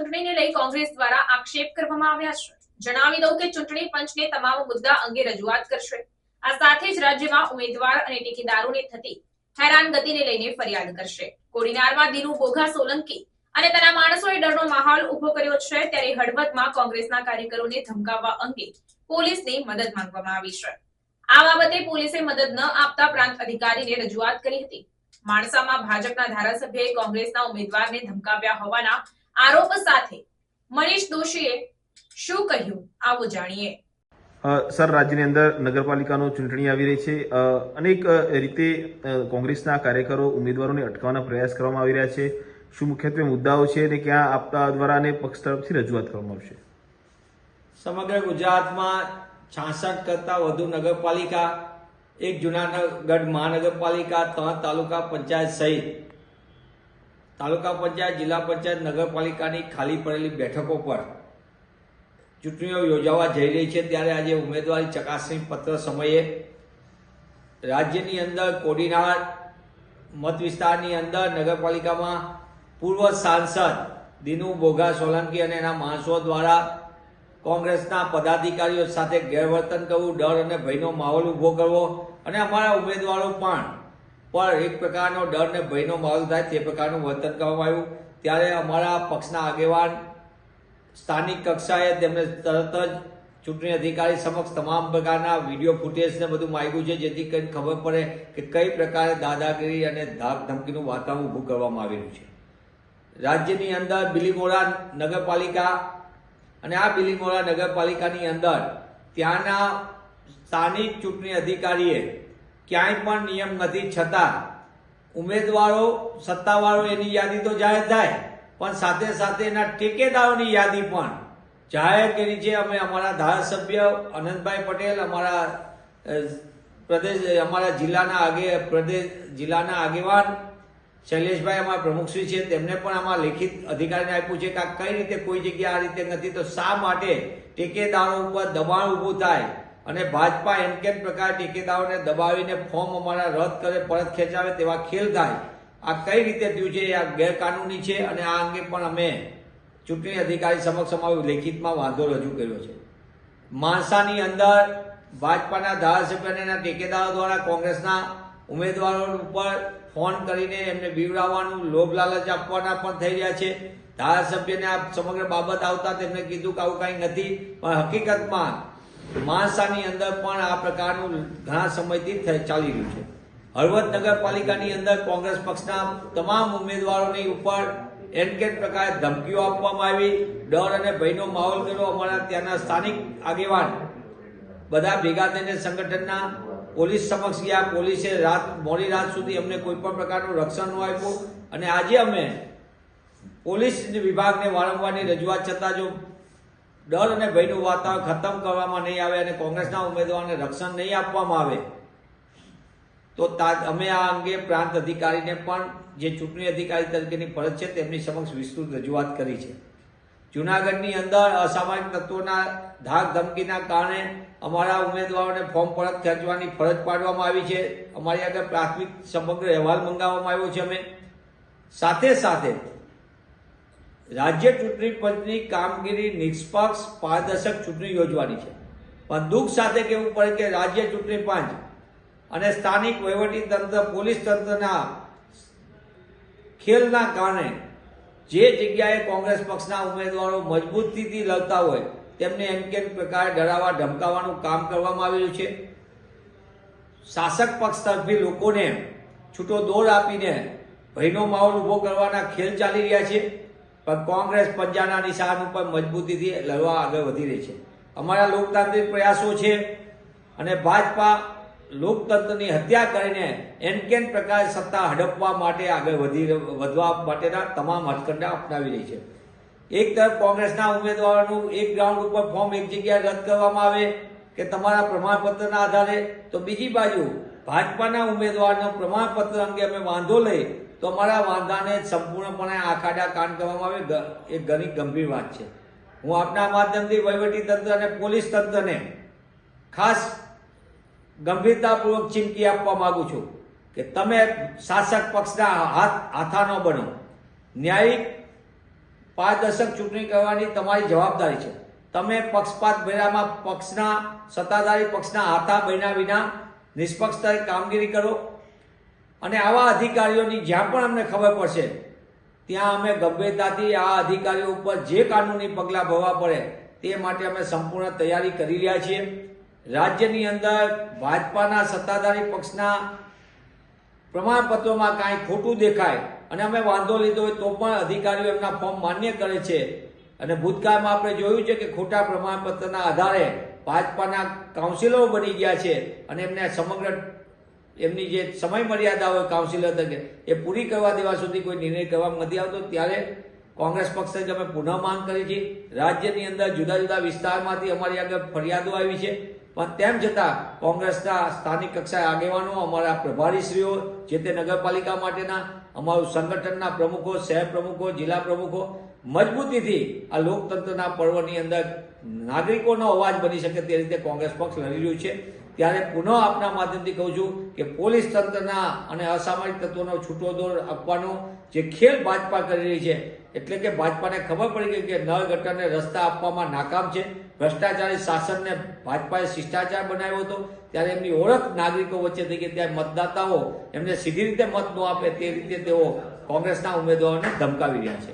ચૂંટણીને લઈ કોંગ્રેસ દ્વારા આક્ષેપ કરવામાં આવ્યા છે. જણાવી દઉં કે ચૂંટણી પંચને તમામ મુદ્દા અંગે રજૂઆત કરશે. આ સાથે જ રાજ્યમાં ઉમેદવાર અને ટેકેદારોને થતી હેરાનગતિને લઈને ફરિયાદ કરશે. કોડીનારમાં દિનુ બોઘા સોલંકી અને તેના માણસોએ ડરનો માહોલ ઊભો કર્યો છે ત્યારે હળવદમાં કોંગ્રેસના કાર્યકરોને ધમકાવવા અંગે પોલીસની મદદ માંગવામાં આવી છે. આ બાબતે પોલીસે મદદ ન આપતા પ્રાંત અધિકારીને રજૂઆત કરી હતી. માણસામાં ભાજપના ધારાસભ્યએ કોંગ્રેસના ઉમેદવારને ધમકાવ્યા હોવાના આરોપ સાથે મનીષ દોશીએ શું કહ્યું? આવો જાણીએ. સર રાજ્યની અંદર નગરપાલિકાનો ચૂંટણી આવી રહી છે. અનેક રીતે કોંગ્રેસના કાર્યકરો ઉમેદવારોને અટકાવવાના પ્રયાસ કરવામાં આવી રહ્યા છે. શું મુખ્યત્વે મુદ્દાઓ છે અને ક્યાં આપતા દ્વારા અને પક્ષ તરફથી રજૂઆત કરવામાં આવશે? સમગ્ર ગુજરાતમાં છાસઠ કરતાં વધુ નગરપાલિકા એક જુનાગઢ મહાનગરપાલિકા ત્રણ તાલુકા પંચાયત સહિત તાલુકા પંચાયત, જિલ્લા પંચાયત, નગરપાલિકાની ખાલી પડેલી બેઠકો પર ચૂંટણીઓ યોજાવા જઈ રહી છે. ત્યારે આજે ઉમેદવારી ચકાસણી પત્ર સમયે રાજ્યની અંદર કોડીનાર મત વિસ્તારની અંદર નગરપાલિકામાં પૂર્વ સાંસદ દિનુ બોઘા સોલંકી અને એના માણસો દ્વારા કોંગ્રેસના પદાધિકારીઓ સાથે ગેરવર્તન કરવું, ડર અને ભયનો માહોલ ઊભો કરવો અને અમારા ઉમેદવારો પણ પર એક પ્રકારનો ડર ને ભયનો માહોલ થાય તે પ્રકારનું વર્તન કરવામાં આવ્યું. ત્યારે અમારા પક્ષના આગેવાન સ્થાનિક કક્ષાએ તેમને તરત જ ચૂંટણી અધિકારી સમક્ષ તમામ પ્રકારના વીડિયો ફૂટેજને બધું માગ્યું છે, જેથી કરીને ખબર પડે કે કઈ પ્રકારે દાદાગીરી અને ધાક ધમકીનું વાતાવરણ ઊભું કરવામાં આવેલું છે. રાજ્યની અંદર બિલીમોરા નગરપાલિકા અને આ બિલીમોરા નગરપાલિકાની અંદર ત્યાંના સ્થાનિક ચૂંટણી અધિકારીએ ક્યાંય પણ નિયમ નથી, છતાં ઉમેદવારો, સત્તાવાળો એની યાદી તો જાહેર થાય, પણ સાથે સાથે એના ટેકેદારોની યાદી પણ. જાહેર કરી છે, અમે અમારા ધારાસભ્ય અનંતભાઈ પટેલ, અમારા પ્રદેશ, અમારા જિલ્લાના આગે, પ્રદેશ, જિલ્લાના આગેવાન શૈલેષભાઈ અમારા પ્રમુખશ્રી છે, તેમને પણ આમાં લેખિત અધિકારીને આપ્યું છે કે કઈ રીતે કોઈ જગ્યાએ આ રીતે નથી, તો શા માટે ટેકેદારો ઉપર દબાણ ઊભું થાય? અને ભાજપા એમ કેમ પ્રકાર ટેકેદારોને દબાવીને ફોર્મ અમારા રદ કરે, પરત ખેંચાવે તેવા ખેલ થાય? આ કઈ રીતે થયું છે? આ ગેરકાનૂની છે? અને આ અંગે પણ અમે ચૂંટણી અધિકારી સમક્ષ અમારો લેખિતમાં વાંધો રજૂ કર્યો છે. માણસાની અંદર ભાજપાના ધારાસભ્ય અને ટેકેદારો દ્વારા કોંગ્રેસના ઉમેદવારો ઉપર ફોન કરીને એમને બીવડાવવાનું, લોભ લાલચ આપવાના પણ થઈ રહ્યા છે. ધારાસભ્યને આ સમગ્ર બાબત આવતા તેમને કીધું કે આવું કાંઈ નથી, પણ હકીકતમાં માણસાની અંદર પણ આ પ્રકારનું ઘણા સમયથી ચાલી રહ્યું છે. હળવદ નગરપાલિકાની અંદર કોંગ્રેસ પક્ષના તમામ ઉમેદવારોની ઉપર એનકેટ પ્રકારે ધમકીઓ આપવામાં આવી. ડર અને ભયનો માહોલ કર્યો અમારા ત્યાંના સ્થાનિક આગેવાન. બધા ભેગા થઈને સંગઠનના પોલીસ સમક્ષ ગયા. પોલીસે રાત, મોડી રાત સુધી અમને કોઈ પણ પ્રકારનું રક્ષણ ન આપ્યું. અને આજે અમે પોલીસ વિભાગને વારંવારની રજૂઆત છતાં જો ડર અને ભયનું વાતાવરણ ખતમ કરવામાં નહીં આવે અને કોંગ્રેસના ઉમેદવારને રક્ષણ નહીં આપવામાં આવે તો, અમે આ અંગે પ્રાંત અધિકારીને પણ, જે ચૂંટણી અધિકારી તરીકેની ફરજ છે, તેમની સમક્ષ વિસ્તૃત રજૂઆત કરી છે. જૂનાગઢની અંદર અસામાજિક તત્વોના ધાક ધમકીના કારણે અમારા ઉમેદવારોને ફોર્મ પરત ખેંચવાની ફરજ પાડવામાં આવી છે. અમારી આગળ પ્રાથમિક સમગ્ર અહેવાલ મંગાવવામાં આવ્યો છે અમે. સાથે સાથે રાજ્ય ચૂંટણી પંચની કામગીરી નિષ્પક્ષ, પારદર્શક ચૂંટણી યોજવાની છે. પણ દુઃખ સાથે કહેવું પડે કે રાજ્ય ચૂંટણી પંચ અને સ્થાનિક વહીવટી તંત્ર, પોલીસ તંત્રના ખેલના કારણે જે જગ્યાએ કોંગ્રેસ પક્ષના ઉમેદવારો મજબૂતીથી લડતા હોય, તેમને એમ કેમ પ્રકારે ડરાવવા, ધમકાવવાનું કામ કરવામાં આવેલું છે. શાસક પક્ષ તરફી લોકોને છૂટો દોર આપીને ભયનો માહોલ ઊભો કરવાના ખેલ ચાલી રહ્યા છે. પણ કોંગ્રેસ પંજાના નિશાન ઉપર મજબૂતીથી લડવા આગળ વધી રહી છે. અમારા લોકતાંત્રિક પ્રયાસો છે અને ભાજપા લોકતંત્રની હત્યા કરીને એનકેન પ્રકારે સત્તા હડપવા માટે આગળ વધી વધવા માટેના તમામ હથકંડા અપનાવી રહી છે. એક તરફ કોંગ્રેસના ઉમેદવારોનું એક ગ્રાઉન્ડ ઉપર ફોર્મ એક જગ્યાએ રદ કરવામાં આવે કે તમારા પ્રમાણપત્રના આધારે, તો બીજી બાજુ ભાજપાના ઉમેદવારનો પ્રમાણપત્ર અંગે અમે વાંધો લઈ તો અમારા વાંધાને સંપૂર્ણપણે આખાડા કાન કરવામાં આવે. એ ઘણી ગંભીર વાત છે. હું આપના માધ્યમથી વહીવટી તંત્ર અને પોલીસ તંત્રને ખાસ ગંભીરતાપૂર્વક ચીમકી આપવા માંગુ છું કે તમે શાસક પક્ષના હાથ, હાથા ન બનો. ન્યાયિક પાંચ દશક ચૂંટણી કરવાની તમારી જવાબદારી છે. તમે પક્ષપાત ભેરામાં પક્ષના સત્તાધારી પક્ષના હાથા બન્યા વિના નિષ્પક્ષતાએ કામગીરી કરો. અને આવા અધિકારીઓની જ્યાં પણ અમને ખબર પડશે, ત્યાં અમે ગંભીરતાથી આ અધિકારીઓ ઉપર જે કાનૂની પગલાં ભરવા પડે તે માટે અમે સંપૂર્ણ તૈયારી કરી રહ્યા છીએ. રાજ્યની અંદર ભાજપાના સત્તાધારી પક્ષના પ્રમાણપત્રોમાં કાંઈ ખોટું દેખાય અને અમે વાંધો લીધો હોય તો પણ અધિકારીઓ એમના ફોર્મ માન્ય કરે છે. અને ભૂતકાળમાં આપણે જોયું છે કે ખોટા પ્રમાણપત્રના આધારે ભાજપાના કાઉન્સિલરો બની ગયા છે અને એમને સમગ્ર એમની જે સમય મર્યાદા હોય કાઉન્સિલર તરીકે, એ પૂરી કરવા દેવા સુધી કોઈ નિર્ણય કરવામાં નથી આવતો. ત્યારે કોંગ્રેસ પક્ષે અમે પુનઃ માંગ કરી છે. રાજ્યની અંદર જુદા જુદા વિસ્તારમાંથી અમારી આગળ ફરિયાદો આવી છે. પણ તેમ છતાં, કોંગ્રેસના સ્થાનિક કક્ષાએ આગેવાનો, અમારા પ્રભારીશ્રીઓ, જે તે નગરપાલિકા માટેના, અમારું સંગઠનના પ્રમુખો, શહેર પ્રમુખો, જિલ્લા પ્રમુખો મજબૂતીથી આ લોકતંત્રના પર્વની અંદર નાગરિકોનો અવાજ બની શકે તે રીતે કોંગ્રેસ પક્ષ લડી રહ્યું છે. ત્યારે પુનઃ આપના માધ્યમથી કહું છું કે પોલીસ તંત્રના અને અસામાજિક તત્વોનો છૂટો દોર આપવાનો જે ખેલ ભાજપા કરી રહી છે, એટલે કે ભાજપાને ખબર પડી ગઈ કે નળ ગટરને રસ્તા આપવામાં નાકામ છે. ભ્રષ્ટાચારી શાસનને ભાજપાએ શિષ્ટાચાર બનાવ્યો હતો. ત્યારે એમની ઓળખ નાગરિકો વચ્ચે થઈ ગઈ. ત્યારે મતદાતાઓ એમને સીધી રીતે મત ન આપે તે રીતે તેઓ કોંગ્રેસના ઉમેદવારોને ધમકાવી રહ્યા છે.